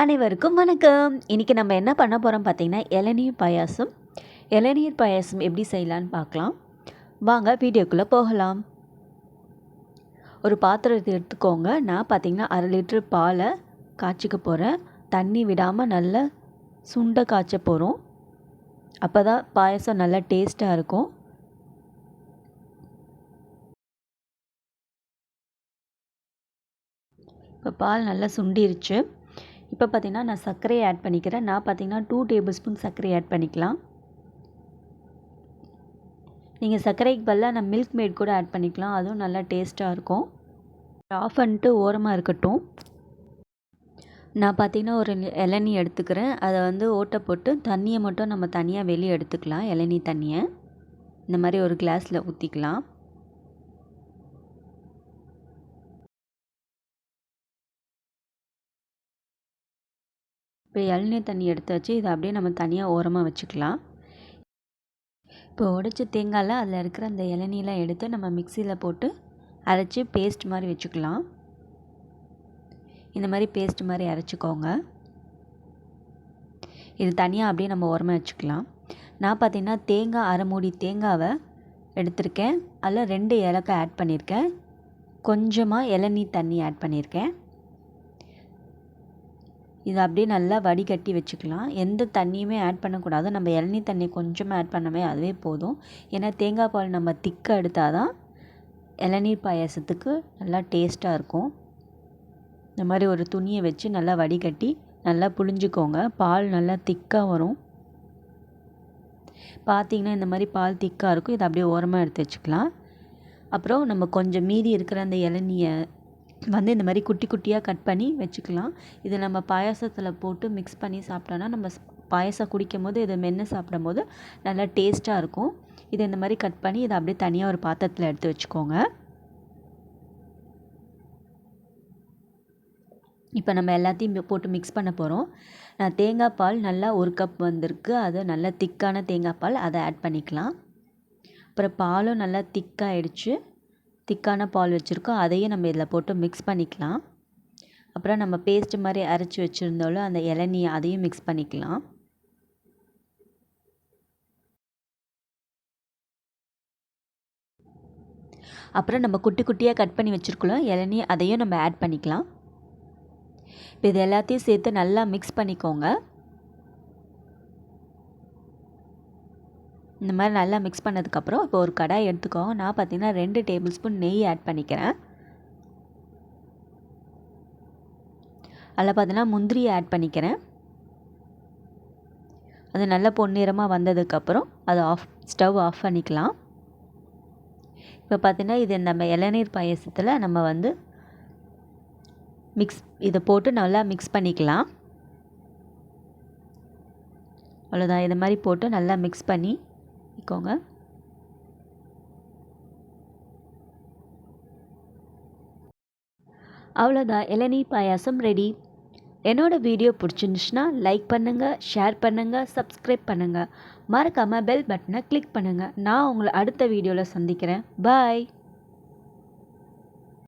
அனைவருக்கும் வணக்கம். இன்றைக்கி நம்ம என்ன பண்ண போகிறோம் பார்த்தீங்கன்னா இளநீர் பாயாசம். இளநீர் பாயாசம் எப்படி செய்யலான்னு பார்க்கலாம். வாங்க வீடியோக்குள்ளே போகலாம். ஒரு பாத்திரத்தை எடுத்துக்கோங்க. நான் பார்த்தீங்கன்னா அரை லிட்ரு பாலை காய்ச்சிக்க போகிறேன் தண்ணி விடாமல் நல்லா சுண்ட காய்ச்ச போகிறோம் அப்போ தான் பாயசம் நல்லா டேஸ்ட்டாக இருக்கும். இப்போ பால் நல்லா சுண்டிருச்சு. இப்போ பார்த்திங்கன்னா நான் சர்க்கரையை ஆட் பண்ணிக்கிறேன். நான் பார்த்திங்கன்னா டூ டேபிள் ஸ்பூன் சர்க்கரை ஆட் பண்ணிக்கலாம். நீங்கள் சர்க்கரைக்கு பதிலாக நான் மில்க் மேட் கூட ஆட் பண்ணிக்கலாம். அதுவும் நல்லா டேஸ்ட்டாக இருக்கும். ஆஃப் பண்ணிட்டு ஓரமாக இருக்கட்டும். நான் பார்த்திங்கன்னா ஒரு இளநி எடுத்துக்கிறேன். அதை வந்து ஓட்டை போட்டு தண்ணியை மட்டும் நம்ம தனியாக வெளியே எடுத்துக்கலாம். இளநி தண்ணியை. இந்த மாதிரி ஒரு கிளாஸில் ஊற்றிக்கலாம் இப்போ இளநீர் தண்ணி எடுத்து வச்சு இதை அப்படியே நம்ம தனியாக ஓரமாக வச்சுக்கலாம். இப்போ உடைச்ச தேங்காயில் அதில் இருக்கிற அந்த இளநீலாம் எடுத்து நம்ம மிக்சியில் போட்டு அரைச்சி பேஸ்ட் மாதிரி வச்சுக்கலாம். இந்த மாதிரி பேஸ்ட் மாதிரி அரைச்சிக்கோங்க. இது தனியாக அப்படியே நம்ம உரமாக வச்சுக்கலாம். நான் பார்த்திங்கன்னா தேங்காய் அரை மூடி தேங்காவை எடுத்திருக்கேன். அதில் ரெண்டு ஏலக்காய் ஆட் பண்ணியிருக்கேன். கொஞ்சமாக இளநீர் தண்ணி ஆட் பண்ணியிருக்கேன். இதை அப்படியே நல்லா வடிகட்டி வச்சுக்கலாம். எந்த தண்ணியுமே ஆட் பண்ணக்கூடாது. நம்ம இளநீ தண்ணி கொஞ்சமாக ஆட் பண்ணவே அதுவே போதும். ஏன்னா தேங்காய் பால் நம்ம திக்காக எடுத்தால் தான் இளநீர் பாயாசத்துக்கு நல்லா டேஸ்ட்டாக இருக்கும். இந்த மாதிரி ஒரு துணியை வச்சு நல்லா வடிகட்டி நல்லா புழிஞ்சிக்கோங்க. பால் நல்லா திக்காக வரும். பார்த்திங்கன்னா இந்த மாதிரி பால் திக்காக இருக்கும். இதை அப்படியே ஓரமாக எடுத்து வச்சுக்கலாம். அப்புறம் நம்ம கொஞ்சம் மீதி இருக்கிற அந்த இளநியை வந்து இந்த மாதிரி குட்டி குட்டியாக கட் பண்ணி வச்சுக்கலாம். இதை நம்ம பாயாசத்தில் போட்டு மிக்ஸ் பண்ணி சாப்பிட்டோன்னா நம்ம பாயசம் குடிக்கும் போது இதை மென்று சாப்பிடும் போது நல்லா டேஸ்ட்டாக இருக்கும். இதை இந்த மாதிரி கட் பண்ணி இதை அப்படியே தனியாக ஒரு பாத்திரத்தில் எடுத்து வச்சுக்கோங்க. இப்போ நம்ம எல்லாத்தையும் போட்டு மிக்ஸ் பண்ண போகிறோம் நான் தேங்காய் பால் நல்லா ஒரு கப் வந்திருக்கு. அது நல்லா திக்கான தேங்காய் பால் அதை ஆட் பண்ணிக்கலாம். அப்புறம் பாலும் நல்லா திக்காகிடுச்சு திக்கான பால் வச்சுருக்கோம் அதையும் நம்ம இதில் போட்டு மிக்ஸ் பண்ணிக்கலாம். அப்புறம் நம்ம பேஸ்ட்டு மாதிரி அரைச்சி வச்சுருந்தோம்ல அந்த இளநீ அதையும் மிக்ஸ் பண்ணிக்கலாம். அப்புறம் நம்ம குட்டி குட்டியாக கட் பண்ணி வச்சுருக்கலாம் இளநீ அதையும் நம்ம ஆட் பண்ணிக்கலாம். இப்போ இது எல்லாத்தையும் சேர்த்து நல்லா மிக்ஸ் பண்ணிக்கோங்க. இந்த மாதிரி நல்லா மிக்ஸ் பண்ணதுக்கப்புறம் இப்போ ஒரு கடாய் எடுத்துக்கோங்க நான் பார்த்திங்கன்னா ரெண்டு டேபிள் ஸ்பூன் நெய் ஆட் பண்ணிக்கிறேன். அதில் பார்த்தீங்கன்னா முந்திரி ஆட் பண்ணிக்கிறேன். அது நல்லா பொன்னிறமாக வந்ததுக்கப்புறம் அதை ஆஃப் ஸ்டவ் ஆஃப் பண்ணிக்கலாம். இப்போ பார்த்தீங்கன்னா இது நம்ம இளநீர் பாயசத்தில் நம்ம வந்து மிக்ஸ் இதை போட்டு நல்லா மிக்ஸ் பண்ணிக்கலாம். அவ்வளோதான் இதை மாதிரி போட்டு நல்லா மிக்ஸ் பண்ணி பண்ணிக்கோங்க அவ்வளோதான் இளநீ பாயாசம் ரெடி என்னோடய வீடியோ பிடிச்சிருந்துச்சுன்னா லைக் பண்ணுங்கள் ஷேர் பண்ணுங்கள் சப்ஸ்கிரைப் பண்ணுங்கள் மறக்காமல் பெல் பட்டனை கிளிக் பண்ணுங்கள் நான் உங்களை அடுத்த வீடியோவில் சந்திக்கிறேன். பாய்